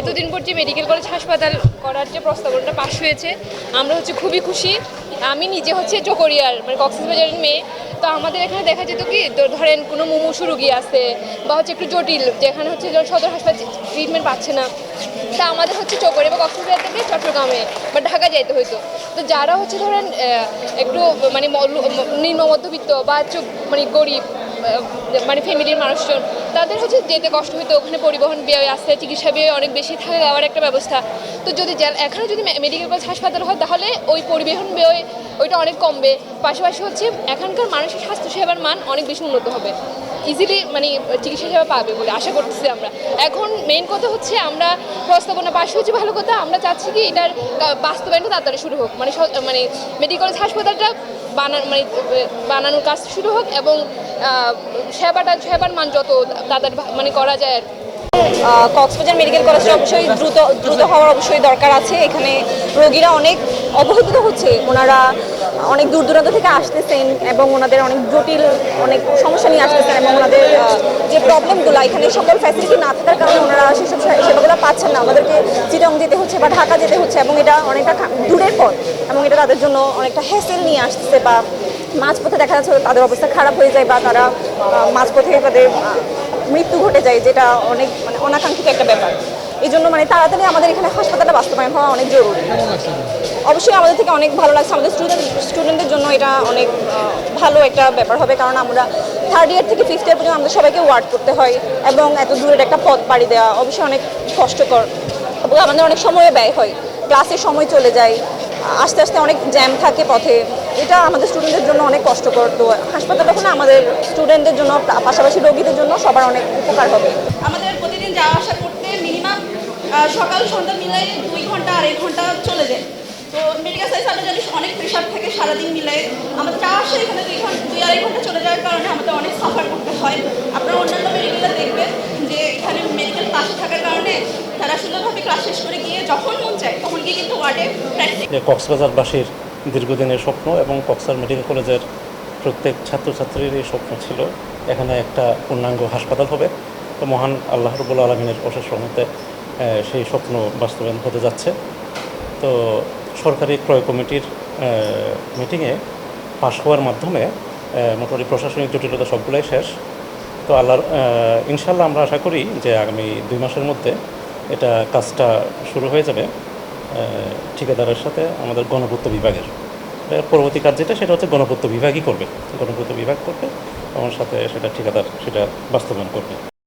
এতদিন পর যে মেডিকেল কলেজ হাসপাতাল করার যে প্রস্তাবনাটা পাশ হয়েছে, আমরা হচ্ছে খুবই খুশি। আমি নিজে হচ্ছে চকরিয়ার মানে কক্সবাজারের মেয়ে। তো আমাদের এখানে দেখা যেত কি ধরেন কোনো মুমূর্ষু রুগী আছে বা হচ্ছে একটু জটিল, যেখানে হচ্ছে সদর হাসপাতাল ট্রিটমেন্ট পাচ্ছে না। তা আমাদের হচ্ছে চকরিয়া বা কক্সবাজার থেকে চট্টগ্রামে বা ঢাকা যাইতে হতো তো যারা হচ্ছে ধরেন একটু মানে নিম্ন মধ্যবিত্ত বা মানে গরিব মানে ফ্যামিলির মানুষজন, তাদের হচ্ছে যেতে কষ্ট হতো ওখানে পরিবহন ব্যয় আসতে চিকিৎসা ব্যয় অনেক বেশি থাকে যাওয়ার একটা ব্যবস্থা। তো যদি যা- এখানে যদি মেডিকেল কলেজ হাসপাতাল হয়, তাহলে ওই পরিবহন ব্যয় ওইটা অনেক কমবে। পাশাপাশি হচ্ছে এখানকার মানুষের স্বাস্থ্যসেবার মান অনেক বেশি উন্নত হবে। ইজিলি মানে চিকিৎসা সেবা পাবে বলে আশা করতেছি আমরা। এখন মেইন কথা হচ্ছে আমরা প্রস্তাবনা পাশ হয়েছে ভালো কথা, আমরা চাচ্ছি কি এটার বাস্তবায়নটা তাড়াতাড়ি শুরু হোক। মানে মানে মেডিকেল কলেজ হাসপাতালটা বানান মানে বানানোর কাজ শুরু হোক এবং সেবাটা সেবার মান যত ভা- মানে করা যায় আর কক্সবাজার মেডিকেল কলেজটা অবশ্যই দ্রুত দ্রুত হওয়ার অবশ্যই দরকার আছে। এখানে রোগীরা অনেক অবহেলিত হচ্ছে। ওনারা অনেক দূর দূরান্ত থেকে আসতেছেন এবং ওনাদের অনেক জটিল, অনেক সমস্যা নিয়ে আসতেছেন এবং ওনাদের যে প্রবলেমগুলো এখানে সকল ফ্যাসিলিটি না থাকার কারণে ওনারা সেসব সেবাগুলো পাচ্ছেন না। আমাদেরকে চিটং যেতে হচ্ছে বা ঢাকা যেতে হচ্ছে এবং এটা অনেকটা দূরের পথ এবং এটা তাদের জন্য অনেকটা হ্যাসেল নিয়ে আসতেছে বা মাঝপথে দেখা যাচ্ছে তাদের অবস্থা খারাপ হয়ে যায় বা তারা মাঝপথে তাদের মৃত্যু ঘটে যায় যেটা অনেক মানে অনাকাঙ্ক্ষিত একটা ব্যাপার। এই জন্য মানে তাড়াতাড়ি আমাদের এখানে হাসপাতালটা বাস্তবায়ন হওয়া অনেক জরুরি। অবশ্যই আমাদের থেকে অনেক ভালো লাগছে। আমাদের স্টুডেন্ট স্টুডেন্টদের জন্য এটা অনেক ভালো একটা ব্যাপার হবে। কারণ আমরা থার্ড ইয়ার থেকে ফিফথ ইয়ার পর্যন্ত আমাদের সবাইকে ওয়ার্ড করতে হয় এবং এত দূরের একটা পথ পাড়ি দেওয়া অবশ্যই অনেক কষ্টকর। এবং আমাদের অনেক সময় ব্যয় হয়। ক্লাসের সময় চলে যায়। আস্তে আস্তে অনেক জ্যাম থাকে পথে। এটা আমাদের স্টুডেন্টদের জন্য অনেক কষ্টকর। তো হাসপাতালটা হলে আমাদের স্টুডেন্টদের জন্য পাশাপাশি রোগীদের জন্য সবার অনেক উপকার হবে। আমাদের প্রতিদিন যাওয়া আসা করতে মিনিমাম সকাল সন্ধ্যা মিলাই দুই ঘণ্টা আড়াই ঘণ্টা চলে যায়। তো মেডিকেল সায়েন্স আমরা জানি অনেক প্রেশার থাকে সারাদিন মিলাই আমাদের যাওয়া আসা এখানে দুই ঘণ্টা দুই আড়াই ঘণ্টা চলে যাওয়ার কারণে আমাদের অনেক সাফার করতে হয়। আপনারা অন্যান্য মেডিকেলে দেখবেন যে এখানে মেডিকেল পাশে থাকার কারণে তারা সুন্দরভাবে ক্লাস শেষ করে গিয়ে যখন মন চায় তখন গিয়ে কিন্তু ওয়ার্ডে প্র্যাকটিস যে কক্সবাজারবাসীর দীর্ঘদিনের স্বপ্ন এবং কক্সার মেডিকেল কলেজের প্রত্যেক ছাত্রছাত্রীর এই স্বপ্ন ছিল এখানে একটা পূর্ণাঙ্গ হাসপাতাল হবে। তো মহান আল্লাহ রবুল আলমিনের অশেষ রহমতে সেই স্বপ্ন বাস্তবায়ন হতে যাচ্ছে। তো সরকারি ক্রয় কমিটির মিটিংয়ে পাশ হওয়ার মাধ্যমে মোটামুটি প্রশাসনিক জটিলতা সবগুলোই শেষ। তো আল্লাহর ইনশাল্লাহ আমরা আশা করি যে আগামী দুই মাসের মধ্যে এটা কাজটা শুরু হয়ে যাবে। ঠিকাদারের সাথে আমাদের গণপূর্ত বিভাগের। পরবর্তী কাজ যেটা, সেটা হচ্ছে গণপূর্ত বিভাগই করবে। গণপূর্ত বিভাগ করবে, আমার সাথে সেটা ঠিকাদার সেটা বাস্তবায়ন করবে।